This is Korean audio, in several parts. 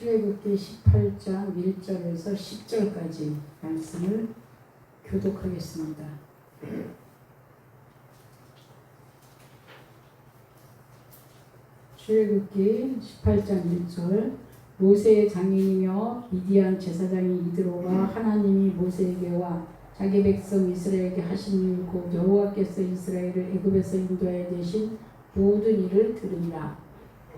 출애굽기 18장 1절에서 10절까지 말씀을 교독하겠습니다. 출애굽기 18장 1절 모세의 장인이며 미디안 제사장인 이드로가 하나님이 모세에게 와 자기 백성 이스라엘에게 하신 일곧 여호와께서 이스라엘을 애굽에서 인도하여 내신 모든 일을 들으니라.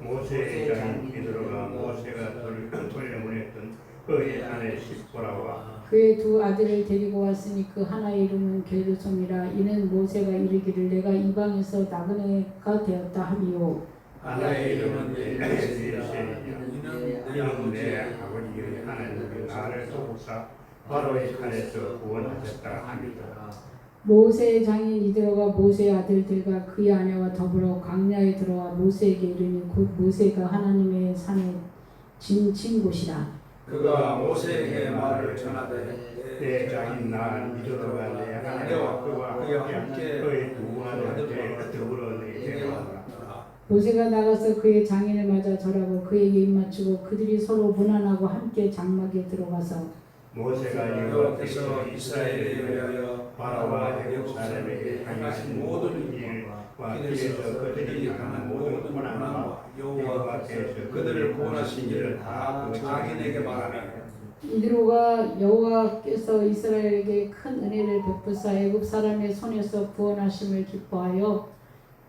모세의 장인 이드로가 모세가 돌- 돌려보냈던 그의 아내 시보라와 그의 두 아들을 데리고 왔으니 그 하나의 이름은 게르솜이라 이는 모세가 이르기를 내가 이방에서 나그네가 되었다 하미요 아내의 이름은 엘리세이야 이는 내 아버지의 하나님이 나를 도우사 바로의 칼에서 구원하셨다 합니다. 모세의 장인 이드로가 모세의 아들들과 그의 아내와 더불어 광야에 들어와 모세에게 이르니 곧 모세가 하나님의 산에 진친 곳이라 그가 모세에게 말을 전하되 내 장인 나 이드로가 내 아내와 그와 함께 그의 두 아들에게 더불어 내게 왔다. 모세가 나가서 그의 장인을 맞아 절하고 그에게 입맞추고 그들이 서로 무난하고 함께 장막에 들어가서 모세가 여호와께서 이스라엘에 위하여 바로와 애굽 사람에게 행하신 모든 일과 길에서 그들이 당한 모든 고난과 여호와께서 그들을 구원하신 일을 다 자기에게 말하라. 이드로가 여호와께서 이스라엘에게 큰 은혜를 베푸사 애굽 사람의 손에서 구원하심을 기뻐하여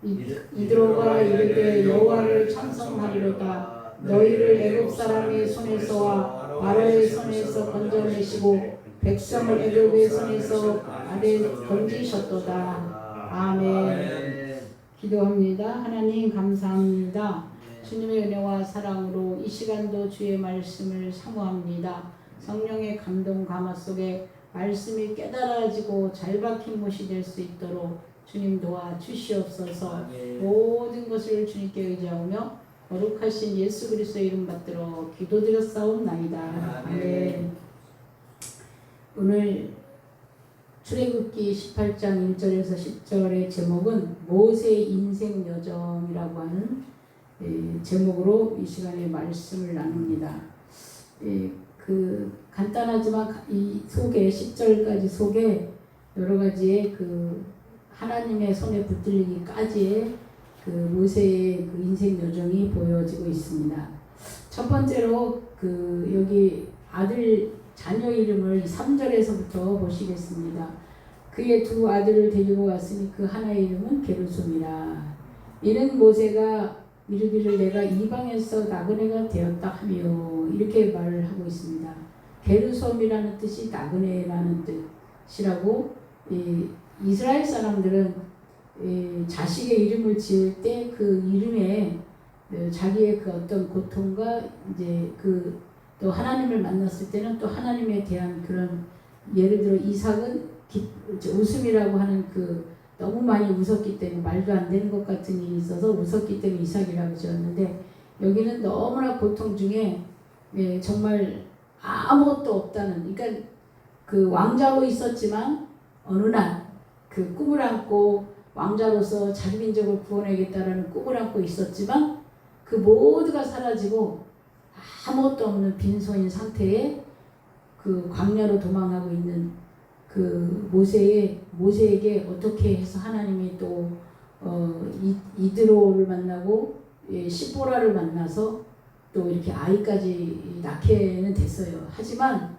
이- 이드로가 이르되 여호와를 찬송하리로다 너희를 애굽 사람의 손에서와 바로의 손에서 건져내시고 백성을 애굽의 손에서 아래 건지셨도다. 아멘. 기도합니다. 하나님 감사합니다. 주님의 은혜와 사랑으로 이 시간도 주의 말씀을 사모합니다. 성령의 감동 감화 속에 말씀이 깨달아지고 잘 박힌 못이 될 수 있도록 주님 도와 주시옵소서. 모든 것을 주님께 의지하며 거룩하신 예수 그리스도의 이름 받들어 기도드렸사옵나이다. 아멘. 오늘 출애굽기 18장 1절에서 10절의 제목은 모세의 인생 여정이라고 하는 예, 제목으로 이 시간에 말씀을 나눕니다. 예, 그 간단하지만 가- 이 속에 10절까지 속에 여러 가지의 그 하나님의 손에 붙들리기까지의 그 모세의 그 인생 여정이 보여지고 있습니다. 첫 번째로 그 여기 아들 자녀 이름을 3절에서부터 보시겠습니다. 그의 두 아들을 데리고 왔으니 그 하나의 이름은 게르솜이라. 이는 모세가 이르기를 내가 이방에서 나그네가 되었다 하며 이렇게 말을 하고 있습니다. 게르솜이라는 뜻이 나그네라는 뜻이라고 이 이스라엘 사람들은 이 자식의 이름을 지을 때 그 이름에 어, 자기의 그 어떤 고통과 이제 그 또 하나님을 만났을 때는 또 하나님에 대한 그런 예를 들어 이삭은 웃음이라고 하는 그 너무 많이 웃었기 때문에 말도 안 되는 것 같은 일이 있어서 웃었기 때문에 이삭이라고 지었는데 여기는 너무나 고통 중에 예, 정말 아무것도 없다는 그러니까 그 왕자로 있었지만 어느 날 그 꿈을 안고 왕자로서 자기 민족을 구원하겠다라는 꿈을 안고 있었지만 그 모두가 사라지고 아무것도 없는 빈손인 상태에 그 광야로 도망가고 있는 그 모세의 모세에게 어떻게 해서 하나님이 또 어, 이, 이드로를 만나고 예, 시보라를 만나서 또 이렇게 아이까지 낳게는 됐어요. 하지만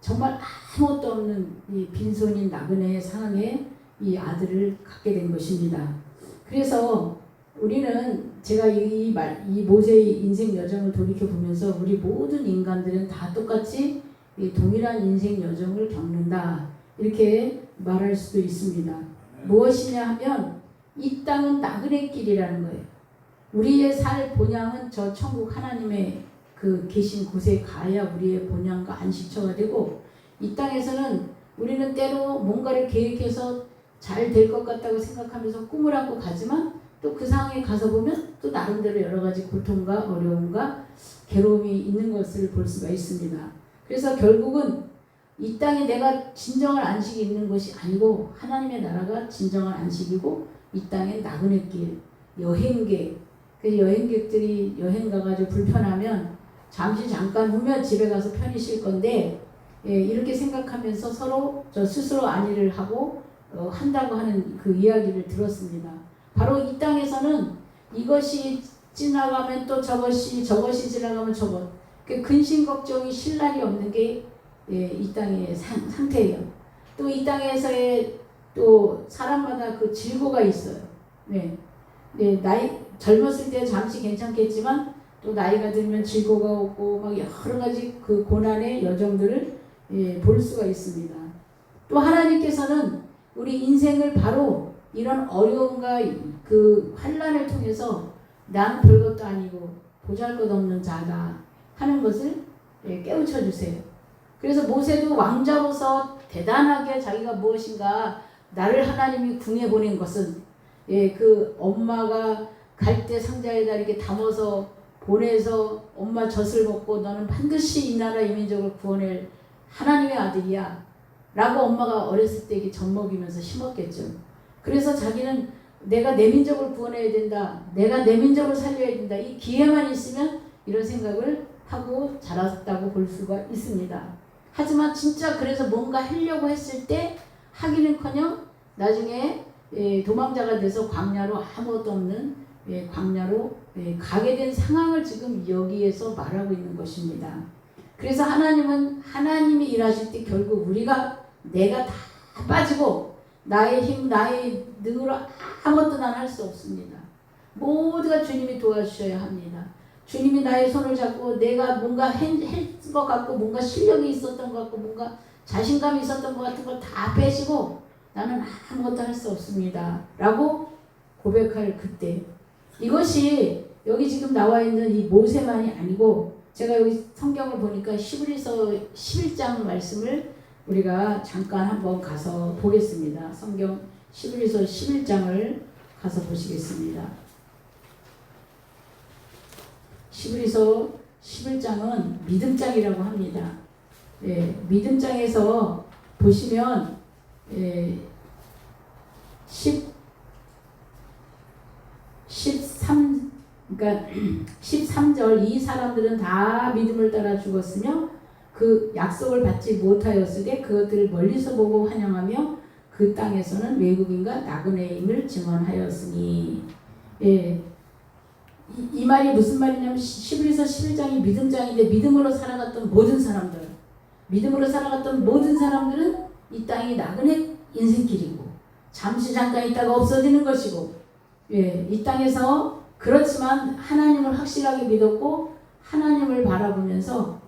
정말 아무것도 없는 이 빈손인 나그네의 상황에 이 아들을 갖게 된 것입니다. 그래서 우리는 제가 이, 말, 이 모세의 인생 여정을 돌이켜 보면서 우리 모든 인간들은 다 똑같이 이 동일한 인생 여정을 겪는다. 이렇게 말할 수도 있습니다. 무엇이냐 하면 이 땅은 나그네 길이라는 거예요. 우리의 살 본향은 저 천국 하나님의 그 계신 곳에 가야 우리의 본향과 안식처가 되고 이 땅에서는 우리는 때로 뭔가를 계획해서 잘 될 것 같다고 생각하면서 꿈을 안고 가지만 또 그 상황에 가서 보면 또 나름대로 여러 가지 고통과 어려움과 괴로움이 있는 것을 볼 수가 있습니다. 그래서 결국은 이 땅에 내가 진정한 안식이 있는 것이 아니고 하나님의 나라가 진정한 안식이고 이 땅에 나그네 길, 여행객, 그 여행객들이 여행 가가지고 불편하면 잠시 잠깐 후면 집에 가서 편히 쉴 건데 예, 이렇게 생각하면서 서로 저 스스로 안위를 하고 어, 한다고 하는 그 이야기를 들었습니다. 바로 이 땅에서는 이것이 지나가면 또 저것이 저것이 지나가면 저것 그 근심 걱정이 쉴 날이 없는 게 예, 이 땅의 상, 상태예요. 또 이 땅에서의 또 사람마다 그 질고가 있어요. 네. 네, 나이 젊었을 때 잠시 괜찮겠지만 또 나이가 들면 질고가 오고 막 여러 가지 그 고난의 여정들을 예, 볼 수가 있습니다. 또 하나님께서는 우리 인생을 바로 이런 어려움과 그 환란을 통해서 난 별것도 아니고 보잘것없는 자다 하는 것을 예, 깨우쳐 주세요. 그래서 모세도 왕자로서 대단하게 자기가 무엇인가 나를 하나님이 궁해 보낸 것은 예, 그 엄마가 갈때 상자에다 이렇게 담아서 보내서 엄마 젖을 먹고 너는 반드시 이 나라 이 민족을 구원할 하나님의 아들이야. 라고 엄마가 어렸을 때 이렇게 젖 먹이면서 심었겠죠. 그래서 자기는 내가 내 민족을 구원해야 된다. 내가 내 민족을 살려야 된다. 이 기회만 있으면 이런 생각을 하고 자랐다고 볼 수가 있습니다. 하지만 진짜 그래서 뭔가 하려고 했을 때 하기는커녕 나중에 예, 도망자가 돼서 광야로 아무것도 없는 예, 광야로 예, 가게 된 상황을 지금 여기에서 말하고 있는 것입니다. 그래서 하나님은 하나님이 일하실 때 결국 우리가 내가 다 빠지고 나의 힘, 나의 능으로 아무것도 난 할 수 없습니다. 모두가 주님이 도와주셔야 합니다. 주님이 나의 손을 잡고 내가 뭔가 했것 같고 뭔가 실력이 있었던 것 같고 뭔가 자신감이 있었던 것 같은 걸 다 빼시고 나는 아무것도 할 수 없습니다. 라고 고백할 그때 이것이 여기 지금 나와 있는 이 모세만이 아니고 제가 여기 성경을 보니까 시브리서 11장 말씀을 우리가 잠깐 한번 가서 보겠습니다. 성경 시브리서 11장을 가서 보시겠습니다. 시브리서 11장은 믿음장이라고 합니다. 예, 믿음장에서 보시면 예, 10 13 그러니까 13절 이 사람들은 다 믿음을 따라 죽었으며 그 약속을 받지 못하였으되 그것들을 멀리서 보고 환영하며 그 땅에서는 외국인과 나그네임을 증언하였으니 예. 이, 이 말이 무슨 말이냐면 11에서 11장이 믿음장인데 믿음으로 살아갔던 모든 사람들 믿음으로 살아갔던 모든 사람들은 이 땅이 나그네 인생길이고 잠시 잠깐 있다가 없어지는 것이고 예, 이 땅에서 그렇지만 하나님을 확실하게 믿었고 하나님을 바라보면서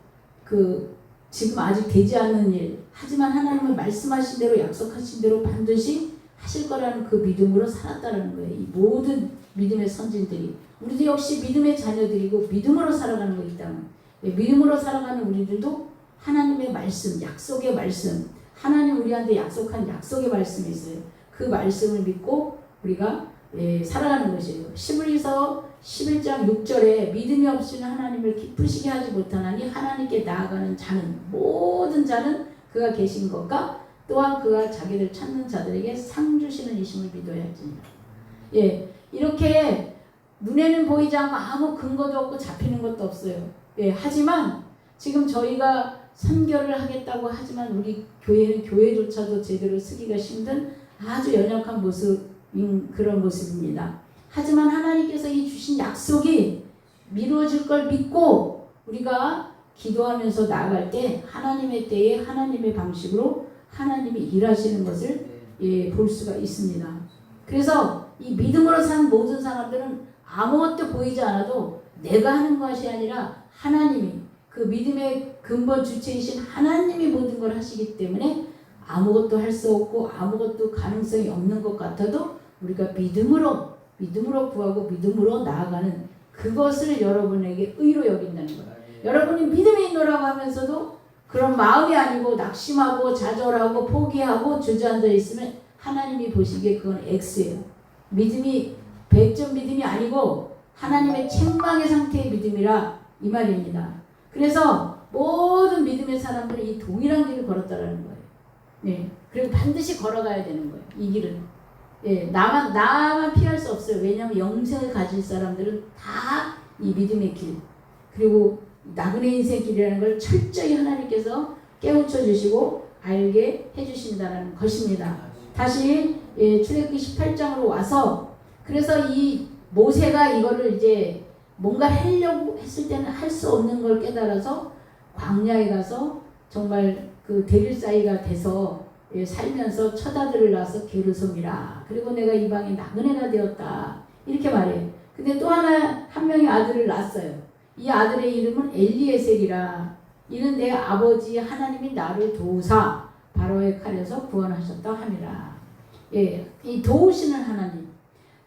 그 지금 아직 되지 않는 일 하지만 하나님은 말씀하신 대로 약속하신 대로 반드시 하실 거라는 그 믿음으로 살았다는 거예요. 이 모든 믿음의 선진들이 우리도 역시 믿음의 자녀들이고 믿음으로 살아가는 거 있다면 예, 믿음으로 살아가는 우리들도 하나님의 말씀, 약속의 말씀, 하나님 우리한테 약속한 약속의 말씀이 있어요. 그 말씀을 믿고 우리가 예, 살아가는 것이에요. 시브리서 11장 6절에 믿음이 없이는 하나님을 기쁘시게 하지 못하나니 하나님께 나아가는 자는 모든 자는 그가 계신 것과 또한 그가 자기를 찾는 자들에게 상 주시는 이심을 믿어야 할지니라. 예, 이렇게 눈에는 보이지 않고 아무 근거도 없고 잡히는 것도 없어요. 예, 하지만 지금 저희가 선교를 하겠다고 하지만 우리 교회는 교회조차도 제대로 쓰기가 힘든 아주 연약한 모습 인 그런 모습입니다. 하지만 하나님께서 이 주신 약속이 미루어질 걸 믿고 우리가 기도하면서 나아갈 때 하나님의 때에 하나님의 방식으로 하나님이 일하시는 것을 예, 볼 수가 있습니다. 그래서 이 믿음으로 산 모든 사람들은 아무것도 보이지 않아도 내가 하는 것이 아니라 하나님이 그 믿음의 근본 주체이신 하나님이 모든 걸 하시기 때문에 아무것도 할 수 없고 아무것도 가능성이 없는 것 같아도 우리가 믿음으로 믿음으로 구하고 믿음으로 나아가는 그것을 여러분에게 의로 여긴다는 거예요. 여러분이 믿음이 있노라고 하면서도 그런 마음이 아니고 낙심하고 좌절하고 포기하고 주저앉아 있으면 하나님이 보시기에 그건 X예요. 믿음이 100점 믿음이 아니고 하나님의 책망의 상태의 믿음이라 이 말입니다. 그래서 모든 믿음의 사람들은 이 동일한 길을 걸었다라는 거예요. 네. 그리고 반드시 걸어가야 되는 거예요. 이 길은. 예, 나만 나만 피할 수 없어요. 왜냐하면 영생을 가질 사람들은 다 이 믿음의 길. 그리고 나그네 인생 길이라는 걸 철저히 하나님께서 깨우쳐 주시고 알게 해주신다는 것입니다. 다시 예, 출애굽기 18장으로 와서 그래서 이 모세가 이거를 이제 뭔가 하려고 했을 때는 할 수 없는 걸 깨달아서 광야에 가서 정말 그 대릴 사이가 돼서 예, 살면서 첫 아들을 낳아서 게르솜이라 그리고 내가 이방에 나그네가 되었다 이렇게 말해요. 근데 또 하나 한 명의 아들을 낳았어요. 이 아들의 이름은 엘리에셀이라 이는 내 아버지 하나님이 나를 도우사 바로의 칼에서 구원하셨다 함이라. 예, 이 도우시는 하나님.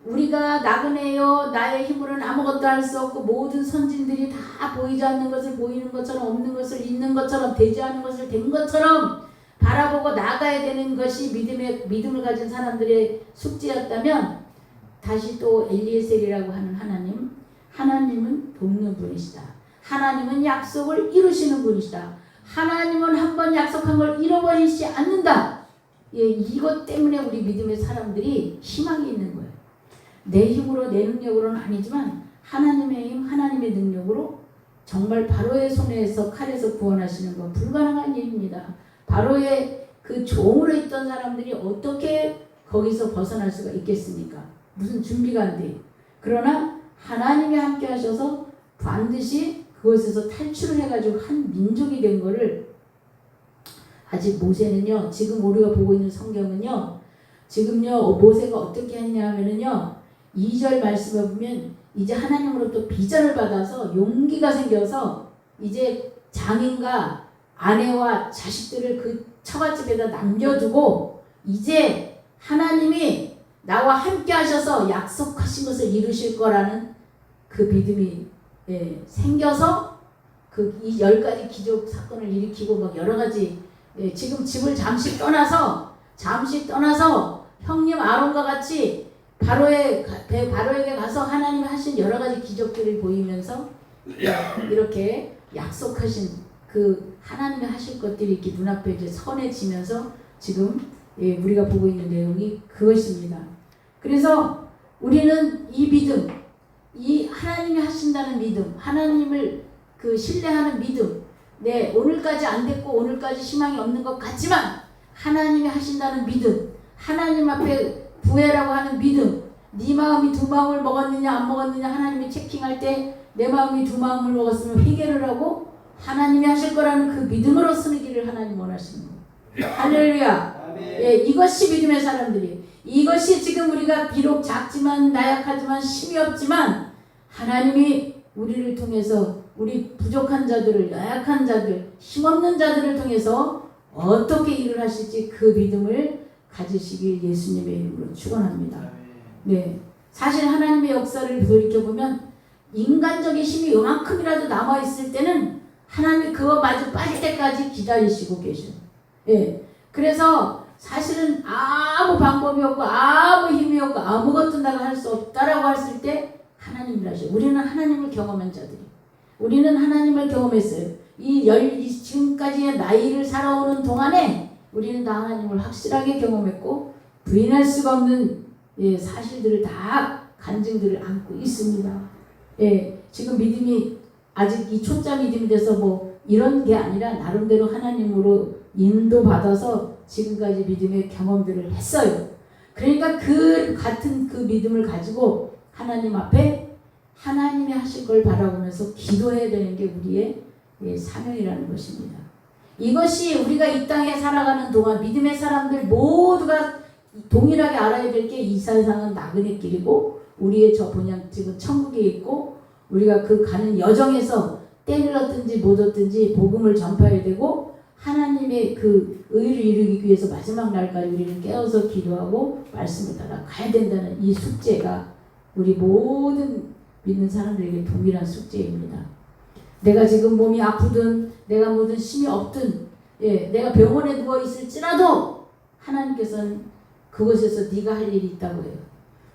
우리가 나그네요 나의 힘으로는 아무것도 할 수 없고 모든 선진들이 다 보이지 않는 것을 보이는 것처럼 없는 것을 있는 것처럼 되지 않은 것을 된 것처럼 바라보고 나가야 되는 것이 믿음의 믿음을 가진 사람들의 숙제였다면 다시 또 엘리에셀이라고 하는 하나님 하나님은 돕는 분이시다. 하나님은 약속을 이루시는 분이시다. 하나님은 한 번 약속한 걸 잃어버리지 않는다. 예, 이것 때문에 우리 믿음의 사람들이 희망이 있는 거예요. 내 힘으로 내 능력으로는 아니지만 하나님의 힘, 하나님의 능력으로 정말 바로의 손에서 칼에서 구원하시는 건 불가능한 일입니다. 바로의 그 종으로 있던 사람들이 어떻게 거기서 벗어날 수가 있겠습니까? 무슨 준비가 안 돼. 그러나 하나님이 함께 하셔서 반드시 그것에서 탈출을 해가지고 한 민족이 된 거를 아직 모세는요, 지금 우리가 보고 있는 성경은요, 지금요, 모세가 어떻게 했냐 하면은요, 2절 말씀을 보면 이제 하나님으로부터 비전을 받아서 용기가 생겨서 이제 장인과 아내와 자식들을 그 처갓집에다 남겨두고 이제 하나님이 나와 함께 하셔서 약속하신 것을 이루실 거라는 그 믿음이 예, 생겨서 그 이 열 가지 기적 사건을 일으키고 막 여러 가지 예, 지금 집을 잠시 떠나서 잠시 떠나서 형님 아론과 같이 배- 바로에게 가서 하나님이 하신 여러 가지 기적들을 보이면서 이렇게 약속하신 그 하나님이 하실 것들이 이렇게 눈앞에 이제 선해지면서 지금 예, 우리가 보고 있는 내용이 그것입니다. 그래서 우리는 이 믿음, 이 하나님이 하신다는 믿음, 하나님을 그 신뢰하는 믿음, 네 오늘까지 안 됐고 오늘까지 희망이 없는 것 같지만 하나님이 하신다는 믿음, 하나님 앞에 구해라고 하는 믿음, 네 마음이 두 마음을 먹었느냐 안 먹었느냐 하나님이 체킹할 때 내 마음이 두 마음을 먹었으면 회개를 하고 하나님이 하실 거라는 그 믿음으로 길을 하나님 원하시는 거예요. 할렐루야. 예, 이것이 믿음의 사람들이 이것이 지금 우리가 비록 작지만 나약하지만 힘이 없지만 하나님이 우리를 통해서 우리 부족한 자들을 나약한 자들 힘없는 자들을 통해서 어떻게 일을 하실지 그 믿음을 가지시길 예수님의 이름으로 축원합니다. 네. 사실 하나님의 역사를 돌이켜 보면 인간적인 힘이 요만큼이라도 남아 있을 때는 하나님이 그거 마저 빠질 때까지 기다리시고 계셔요. 예. 그래서 사실은 아무 방법이 없고 아무 힘이 없고 아무것도 내가 할 수 없다라고 했을 때 하나님을 하셔. 우리는 하나님을 경험한 자들이. 우리는 하나님을 경험했어요. 이 열, 이 지금까지의 나이를 살아오는 동안에 우리는 다 하나님을 확실하게 경험했고 부인할 수가 없는 예, 사실들을 다 간증들을 안고 있습니다. 예, 지금 믿음이 아직 이 초짜 믿음이 돼서 뭐 이런 게 아니라 나름대로 하나님으로 인도받아서 지금까지 믿음의 경험들을 했어요. 그러니까 그 같은 그 믿음을 가지고 하나님 앞에 하나님이 하실 걸 바라보면서 기도해야 되는 게 우리의 예, 사명이라는 것입니다. 이것이 우리가 이 땅에 살아가는 동안 믿음의 사람들 모두가 동일하게 알아야 될 게 이 세상은 나그네 길이고 우리의 저 본향집은 천국에 있고 우리가 그 가는 여정에서 때를 얻든지 못 얻든지 복음을 전파해야 되고 하나님의 그 의를 이루기 위해서 마지막 날까지 우리는 깨어서 기도하고 말씀을 따라 가야 된다는 이 숙제가 우리 모든 믿는 사람들에게 동일한 숙제입니다. 내가 지금 몸이 아프든 내가 모든 힘이 없든 예, 내가 병원에 누워 있을지라도 하나님께서는 그곳에서 네가 할 일이 있다고 해요.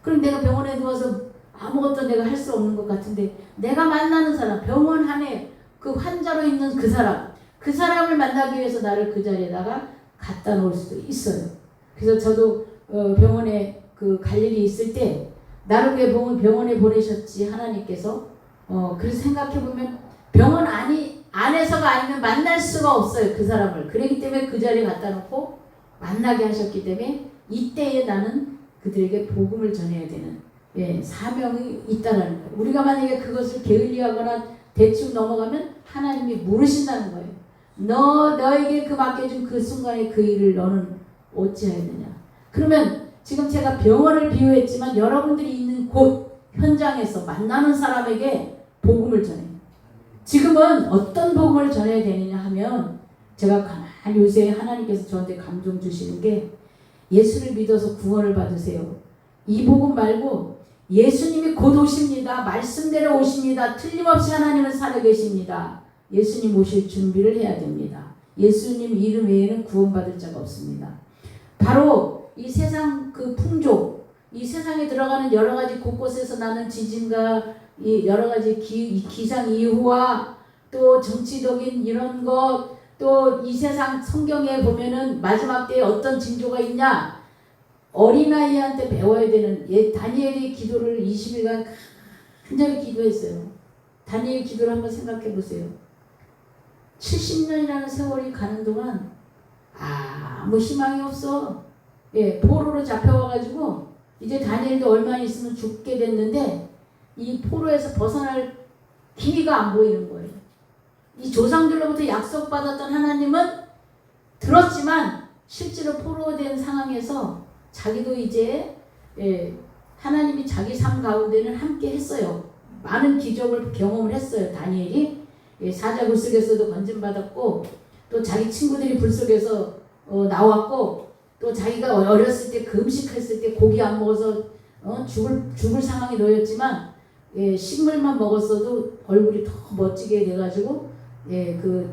그럼 내가 병원에 누워서 아무것도 내가 할 수 없는 것 같은데 내가 만나는 사람 병원 안에 그 환자로 있는 그 사람 그 사람을 만나기 위해서 나를 그 자리에다가 갖다 놓을 수도 있어요. 그래서 저도 어, 병원에 그 갈 일이 있을 때 나를 왜 병원 병원에 보내셨지 하나님께서 어 그래서 생각해 보면 병원 안이 안에서가 아니면 만날 수가 없어요. 그 사람을. 그렇기 때문에 그 자리에 갖다 놓고 만나게 하셨기 때문에 이때에 나는 그들에게 복음을 전해야 되는 예, 사명이 있다라는 거예요. 우리가 만약에 그것을 게을리하거나 대충 넘어가면 하나님이 물으신다는 거예요. 너 너에게 그 맡겨준 그 순간에 그 일을 너는 어찌하였느냐. 그러면 지금 제가 병원을 비유했지만 여러분들이 있는 곳 현장에서 만나는 사람에게 복음을 전해요. 지금은 어떤 복음을 전해야 되느냐 하면 제가 가만히 요새 하나님께서 저한테 감동 주시는 게 예수를 믿어서 구원을 받으세요. 이 복음 말고 예수님이 곧 오십니다. 말씀대로 오십니다. 틀림없이 하나님은 살아계십니다. 예수님 오실 준비를 해야 됩니다. 예수님 이름 외에는 구원받을 자가 없습니다. 바로 이 세상 그 풍조, 이 세상에 들어가는 여러 가지 곳곳에서 나는 지진과 이 여러 가지 기, 이 기상 이후와 또 정치적인 이런 것, 또 이 세상 성경에 보면은 마지막 때에 어떤 징조가 있냐? 어린아이한테 배워야 되는 예, 다니엘의 기도를 20일간 간절히 기도했어요. 다니엘 기도를 한번 생각해 보세요. 70년이라는 세월이 가는 동안 아무 희망이 없어. 예, 포로로 잡혀와가지고 이제 다니엘도 얼마 있으면 죽게 됐는데 이 포로에서 벗어날 기미가 안 보이는 거예요. 이 조상들로부터 약속받았던 하나님은 들었지만 실제로 포로된 상황에서 자기도 이제 예, 하나님이 자기 삶 가운데는 함께 했어요. 많은 기적을 경험을 했어요. 다니엘이 예, 사자 굴 속에서도 건진 받았고 또 자기 친구들이 불 속에서 어, 나왔고 또 자기가 어렸을 때 금식했을 때 고기 안 먹어서 어, 죽을 죽을 상황에 놓였지만 예, 식물만 먹었어도 얼굴이 더 멋지게 돼가지고 예, 그,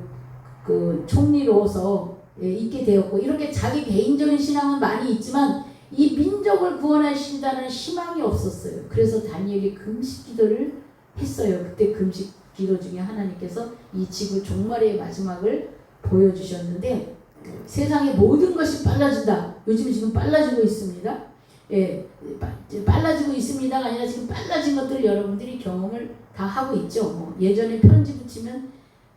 그 총리로서 예, 있게 되었고 이렇게 자기 개인적인 신앙은 많이 있지만 이 민족을 구원하신다는 희망이 없었어요. 그래서 다니엘이 금식 기도를 했어요. 그때 금식 기도 중에 하나님께서 이 지구 종말의 마지막을 보여주셨는데 세상의 모든 것이 빨라진다. 요즘 지금 빨라지고 있습니다. 예, 빨라지고 있습니다가 아니라 지금 빨라진 것들을 여러분들이 경험을 다 하고 있죠. 뭐 예전에 편지 붙이면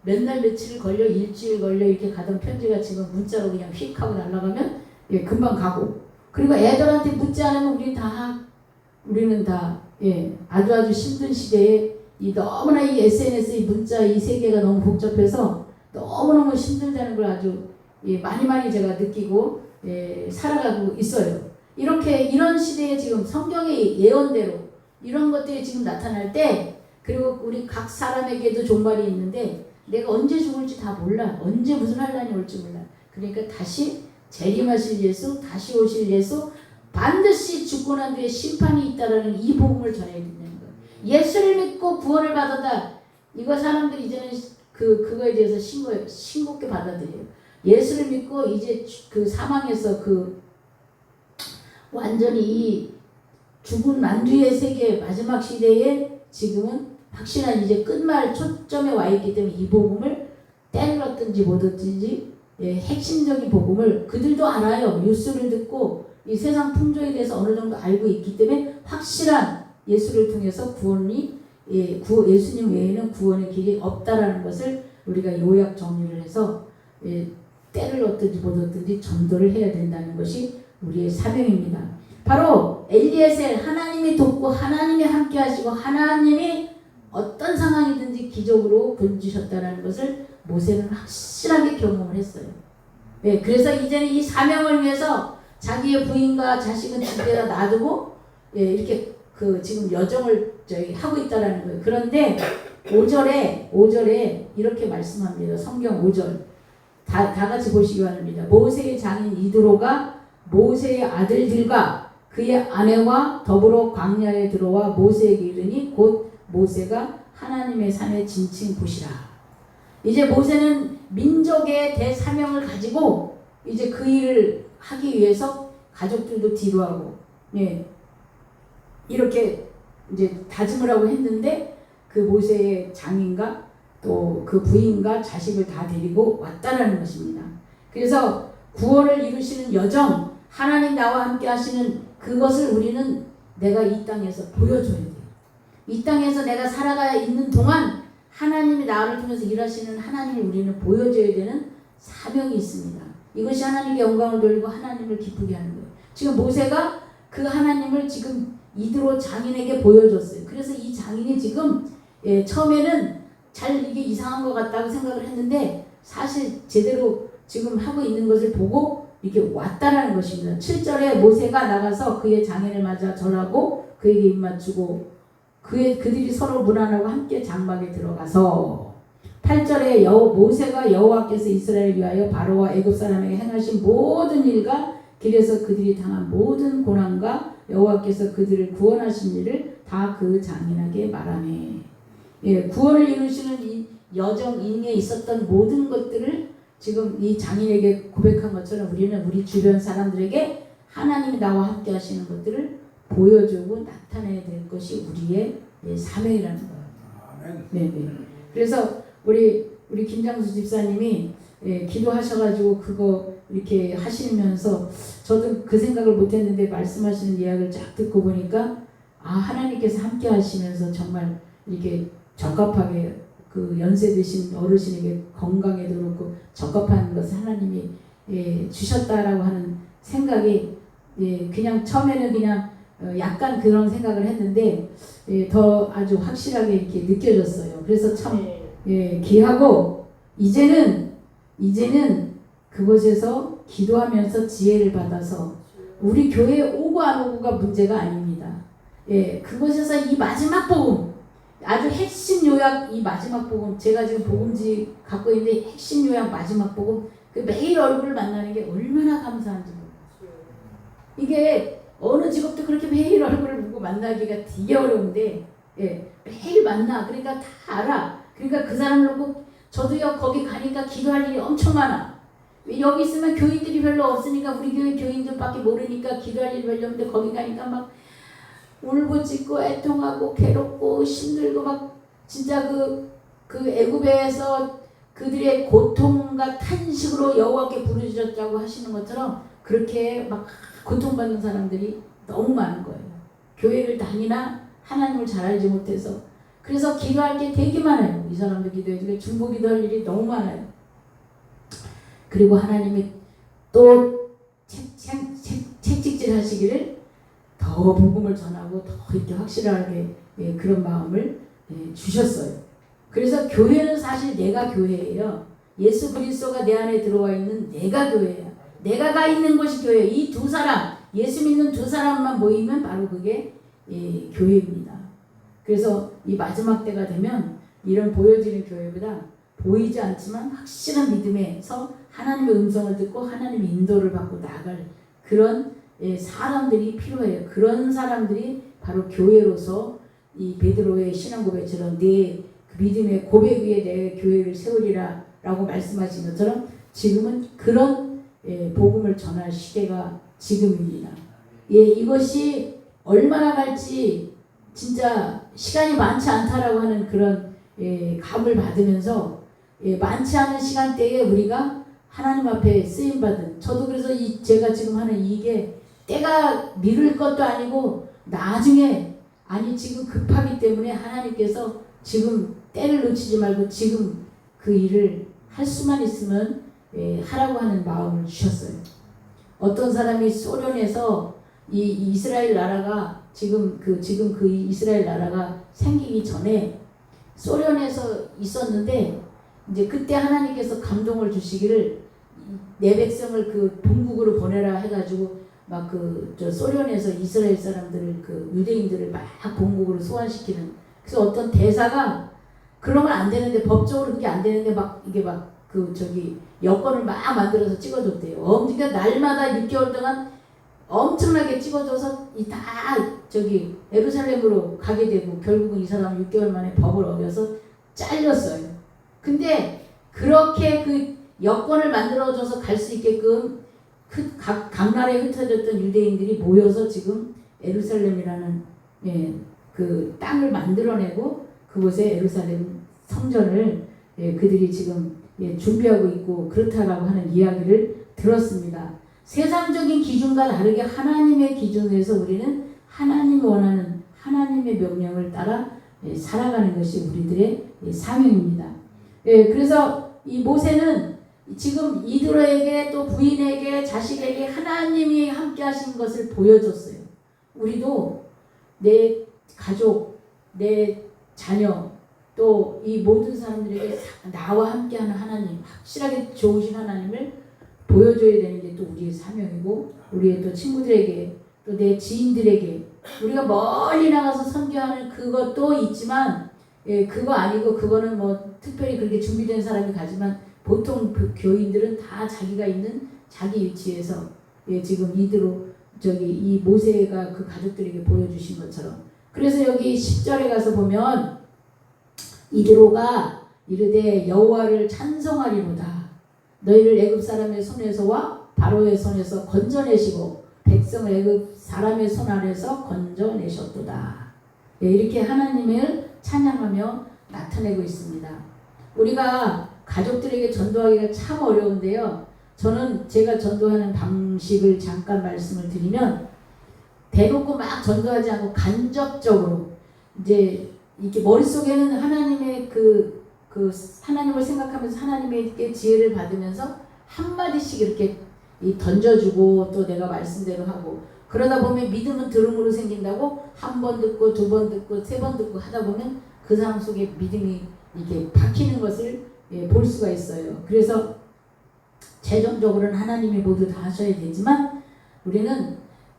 몇 날 며칠 걸려 일주일 걸려 이렇게 가던 편지가 지금 문자로 그냥 휙 하고 날아가면 예, 금방 가고 그리고 애들한테 묻지 않으면 우리는 다 우리는 다 예, 아주 아주 힘든 시대에 이 너무나 이 SNS 이 문자 이 세계가 너무 복잡해서 너무너무 힘들다는 걸 아주 예, 많이 많이 제가 느끼고 예, 살아가고 있어요. 이렇게 이런 시대에 지금 성경의 예언대로 이런 것들이 지금 나타날 때 그리고 우리 각 사람에게도 종말이 있는데 내가 언제 죽을지 다 몰라. 언제 무슨 환란이 올지 몰라. 그러니까 다시 재림하실 예수, 다시 오실 예수, 반드시 죽고 난 뒤에 심판이 있다라는 이 복음을 전해야 된다는 거예요. 예수를 믿고 구원을 받았다. 이거 사람들이 이제는 그 그거에 대해서 신고 신고게 받아들여요. 예수를 믿고 이제 그 사망에서 그 완전히 죽은 난 뒤의 세계 마지막 시대에 지금은 확실한 이제 끝말 초점에 와 있기 때문에 이 복음을 때를 얻든지 못 얻든지 예, 핵심적인 복음을 그들도 알아요. 뉴스를 듣고 이 세상 풍조에 대해서 어느 정도 알고 있기 때문에 확실한 예수를 통해서 구원이 예, 구, 예수님 외에는 구원의 길이 없다라는 것을 우리가 요약 정리를 해서 예, 때를 얻든지 못 얻든지 전도를 해야 된다는 것이 우리의 사명입니다. 바로 엘리에셀 하나님이 돕고 하나님이 함께 하시고 하나님이 어떤 상황이든지 기적으로 보여주셨다는 것을 모세는 확실하게 경험을 했어요. 네, 그래서 이제는 이 사명을 위해서 자기의 부인과 자식은 집에다 놔두고 예, 이렇게 그 지금 여정을 저기 하고 있다라는 거예요. 그런데 5절에 5절에 이렇게 말씀합니다. 성경 5절. 다, 다 같이 보시기 바랍니다. 모세의 장인 이드로가 모세의 아들들과 그의 아내와 더불어 광야에 들어와 모세에게 이르니 곧 모세가 하나님의 산에 진친 곳이라. 이제 모세는 민족의 대사명을 가지고 이제 그 일을 하기 위해서 가족들도 뒤로 하고, 예. 이렇게 이제 다짐을 하고 했는데 그 모세의 장인과 또 그 부인과 자식을 다 데리고 왔다라는 것입니다. 그래서 구원을 이루시는 여정, 하나님 나와 함께 하시는 그것을 우리는 내가 이 땅에서 보여줘야 돼요. 이 땅에서 내가 살아가 있는 동안 하나님이 나를 통해서 일하시는 하나님을 우리는 보여줘야 되는 사명이 있습니다. 이것이 하나님께 영광을 돌리고 하나님을 기쁘게 하는 거예요. 지금 모세가 그 하나님을 지금 이드로 장인에게 보여줬어요. 그래서 이 장인이 지금 예, 처음에는 잘 이게 이상한 것 같다고 생각을 했는데 사실 제대로 지금 하고 있는 것을 보고 이렇게 왔다라는 것입니다. 7절에 모세가 나가서 그의 장인을 맞아 절하고 그에게 입맞추고 그의 그들이 서로 문안하고 함께 장막에 들어가서 8절에 여 모세가 여호와께서 이스라엘을 위하여 바로와 애굽 사람에게 행하신 모든 일과 길에서 그들이 당한 모든 고난과 여호와께서 그들을 구원하신 일을 다 그 장인에게 말하네. 예, 구원을 이루시는 이 여정 인에 있었던 모든 것들을 지금 이 장인에게 고백한 것처럼 우리는 우리 주변 사람들에게 하나님이 나와 함께 하시는 것들을 보여주고 나타내야 될 것이 우리의 예, 사명이라는 거예요. 아멘. 네네. 그래서 우리 우리 김장수 집사님이 예, 기도하셔가지고 그거 이렇게 하시면서 저도 그 생각을 못했는데 말씀하시는 이야기를 쫙 듣고 보니까 아 하나님께서 함께 하시면서 정말 이렇게 적합하게 그 연세 드신 어르신에게 건강에도 그렇고 적합한 것을 하나님이 예, 주셨다라고 하는 생각이 예, 그냥 처음에는 그냥 어, 약간 그런 생각을 했는데 예, 더 아주 확실하게 이렇게 느껴졌어요. 그래서 참 예, 귀하고 이제는 이제는 그곳에서 기도하면서 지혜를 받아서 우리 교회 오고 안 오고가 문제가 아닙니다. 예, 그곳에서 이 마지막 복음 아주 핵심 요약 이 마지막 복음 제가 지금 복음지 갖고 있는데 핵심 요약 마지막 복음 그 매일 얼굴을 만나는 게 얼마나 감사한지 몰라요. 이게 어느 직업도 그렇게 매일 얼굴을 보고 만나기가 되게 어려운데 예, 매일 만나 그러니까 다 알아. 그러니까 그 사람을 보고 저도요 거기 가니까 기도할 일이 엄청 많아. 여기 있으면 교인들이 별로 없으니까 우리 교회 교인들밖에 모르니까 기도할 일이 별로 없는데 거기 가니까 막 울부짖고 애통하고 괴롭고 힘들고 막 진짜 그, 그 애굽에서 그들의 고통과 탄식으로 여호와께 부르짖었다고 하시는 것처럼 그렇게 막 고통받는 사람들이 너무 많은 거예요. 교회를 다니나 하나님을 잘 알지 못해서 그래서 기도할 게 되게 많아요. 이 사람도 기도해주고 중보 기도할 일이 너무 많아요. 그리고 하나님이 또 책찍질 하시기를 더 복음을 전하고 더 이렇게 확실하게 예, 그런 마음을 예, 주셨어요. 그래서 교회는 사실 내가 교회예요. 예수 그리스도가 내 안에 들어와 있는 내가 교회야. 내가 가 있는 것이 교회. 이 두 사람, 예수 믿는 두 사람만 모이면 바로 그게 예, 교회입니다. 그래서 이 마지막 때가 되면 이런 보여지는 교회보다 보이지 않지만 확실한 믿음에서 하나님의 음성을 듣고 하나님의 인도를 받고 나아갈 그런 예, 사람들이 필요해요. 그런 사람들이 바로 교회로서 이 베드로의 신앙 고백처럼 내 믿음의 고백 위에 내 교회를 세우리라 라고 말씀하신 것처럼 지금은 그런 예, 복음을 전할 시대가 지금입니다. 예, 이것이 얼마나 갈지 진짜 시간이 많지 않다라고 하는 그런 예, 감을 받으면서 예, 많지 않은 시간대에 우리가 하나님 앞에 쓰임 받은 저도 그래서 이 제가 지금 하는 이게 때가 미룰 것도 아니고 나중에 아니 지금 급하기 때문에 하나님께서 지금 때를 놓치지 말고 지금 그 일을 할 수만 있으면 예, 하라고 하는 마음을 주셨어요. 어떤 사람이 소련에서 이, 이 이스라엘 나라가 지금 그 지금 그 이스라엘 나라가 생기기 전에 소련에서 있었는데 이제 그때 하나님께서 감동을 주시기를 내 백성을 그 본국으로 보내라 해가지고 막 그 저 소련에서 이스라엘 사람들을 그 유대인들을 막 본국으로 소환시키는 그래서 어떤 대사가 그러면 안 되는데 법적으로 그게 안 되는데 막 이게 막 그 저기 여권을 막 만들어서 찍어줬대요. 어, 그러니까 날마다 6개월 동안 엄청나게 찍어줘서 이 다 저기 예루살렘으로 가게 되고 결국은 이 사람 6개월 만에 법을 어겨서 잘렸어요. 근데 그렇게 그 여권을 만들어줘서 갈 수 있게끔 그 각, 각 나라에 흩어졌던 유대인들이 모여서 지금 예루살렘이라는 예, 그 땅을 만들어내고 그곳에 예루살렘 성전을 예, 그들이 지금 예, 준비하고 있고 그렇다라고 하는 이야기를 들었습니다. 세상적인 기준과 다르게 하나님의 기준에서 우리는 하나님이 원하는 하나님의 명령을 따라 예, 살아가는 것이 우리들의 예, 사명입니다. 예, 그래서 이 모세는 지금 이드로에게 또 부인에게 자식에게 하나님이 함께 하신 것을 보여줬어요. 우리도 내 가족, 내 자녀, 또 이 모든 사람들에게 사- 나와 함께하는 하나님, 확실하게 좋으신 하나님을 보여줘야 되는 게 또 우리의 사명이고, 우리의 또 친구들에게, 또 내 지인들에게, 우리가 멀리 나가서 선교하는 그것도 있지만, 예, 그거 아니고, 그거는 뭐 특별히 그렇게 준비된 사람이 가지만, 보통 그 교인들은 다 자기가 있는 자기 위치에서, 예, 지금 이대로 저기 이 모세가 그 가족들에게 보여주신 것처럼. 그래서 여기 10절에 가서 보면, 이드로가 이르되 여호와를 찬송하리로다. 너희를 애굽 사람의 손에서와 바로의 손에서 건져내시고 백성을 애굽 사람의 손 아래서 건져내셨도다. 네, 이렇게 하나님을 찬양하며 나타내고 있습니다. 우리가 가족들에게 전도하기가 참 어려운데요. 저는 제가 전도하는 방식을 잠깐 말씀을 드리면 대놓고 막 전도하지 않고 간접적으로 이제 이렇게 머릿속에는 하나님의 그, 그 하나님을 생각하면서 하나님에게 지혜를 받으면서 한마디씩 이렇게 이 던져주고 또 내가 말씀대로 하고 그러다 보면 믿음은 들음으로 생긴다고 한 번 듣고 두 번 듣고 세 번 듣고 하다 보면 그 사람 속에 믿음이 이렇게 박히는 것을 예, 볼 수가 있어요. 그래서 최종적으로는 하나님이 모두 다 하셔야 되지만 우리는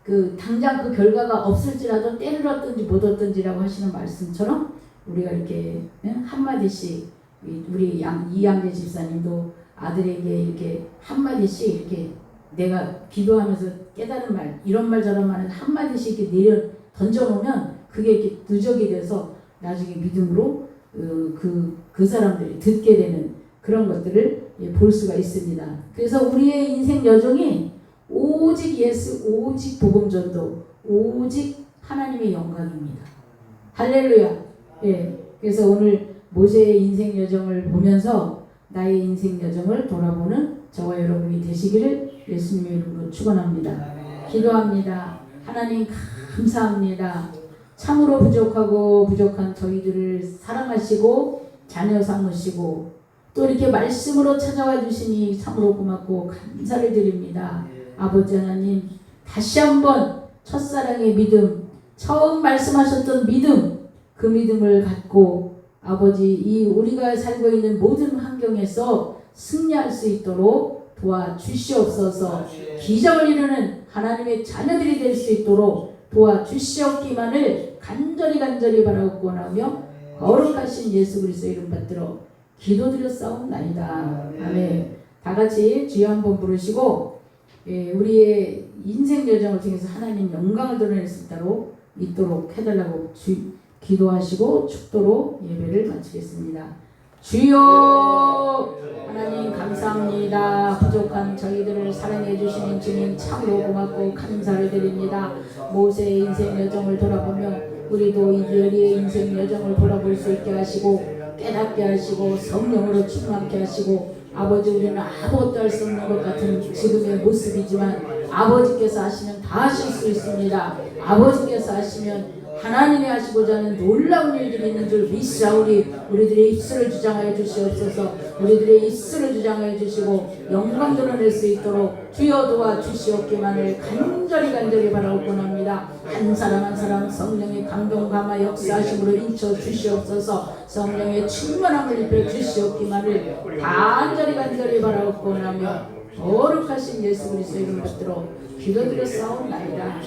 그 당장 그 결과가 없을지라도 때를 얻든지 못 얻든지라고 하시는 말씀처럼 우리가 이렇게 응? 한마디씩 이- 우리 양, 이양재 집사님도 아들에게 이렇게 한 마디씩 이렇게 내가 기도하면서 깨달은 말 이런 말 저런 말을 한마디씩 이렇게 내려 던져놓으면 그게 이렇게 누적이 돼서 나중에 믿음으로 그, 그, 그 사람들이 듣게 되는 그런 것들을 예, 볼 수가 있습니다. 그래서 우리의 인생 여정이 오직 예수, 오직 복음 전도, 오직 하나님의 영광입니다. 할렐루야. 예. 그래서 오늘 모세의 인생 여정을 보면서 나의 인생 여정을 돌아보는 저와 여러분이 되시기를 예수님의 이름으로 축원합니다. 기도합니다. 하나님 감사합니다. 참으로 부족하고 부족한 저희들을 사랑하시고 자녀 삼으시고 또 이렇게 말씀으로 찾아와 주시니 참으로 고맙고 감사를 드립니다. 아버지 하나님 다시 한번 첫사랑의 믿음 처음 말씀하셨던 믿음 그 믿음을 갖고 아버지 이 우리가 살고 있는 모든 환경에서 승리할 수 있도록 도와 주시옵소서. 기적을 이루는 하나님의 자녀들이 될 수 있도록 도와 주시옵기만을 간절히 간절히 바라고 원하며 거룩하신 예수 그리스도 이름 받들어 기도드렸사옵나이다. 아멘. 다 같이 주여 한번 부르시고 예, 우리의 인생 여정을 통해서 하나님 영광을 드러낼 수 있도록 있도록 해달라고 주, 기도하시고 축도로 예배를 마치겠습니다. 주여 하나님 감사합니다. 부족한 저희들을 사랑해 주시는 주님 참으로 고맙고 감사를 드립니다. 모세의 인생 여정을 돌아보며 우리도 이들의 인생 여정을 돌아볼 수 있게 하시고 깨닫게 하시고 성령으로 충만케 하시고 아버지 우리는 아무것도 할 수 없는 것 같은 지금의 모습이지만 아버지께서 하시면 다 하실 수 있습니다. 아버지께서 하시면 하나님이 하시고자 하는 놀라운 일들이 있는 줄 믿사오니 우리들의 입술을 주장하여 주시옵소서. 우리들의 입술을 주장하여 주시고 영광 드러낼 수 있도록 주여 도와 주시옵기만을 간절히 간절히 바라고 원합니다. 한 사람 한 사람 성령의 감동 감화 역사하심으로 인쳐 주시옵소서. 성령의 충만함을 입혀 주시옵기만을 간절히 간절히 바라고 원하며 거룩하신 예수 그리스도 이름 받들어 기도드렸사옵나이다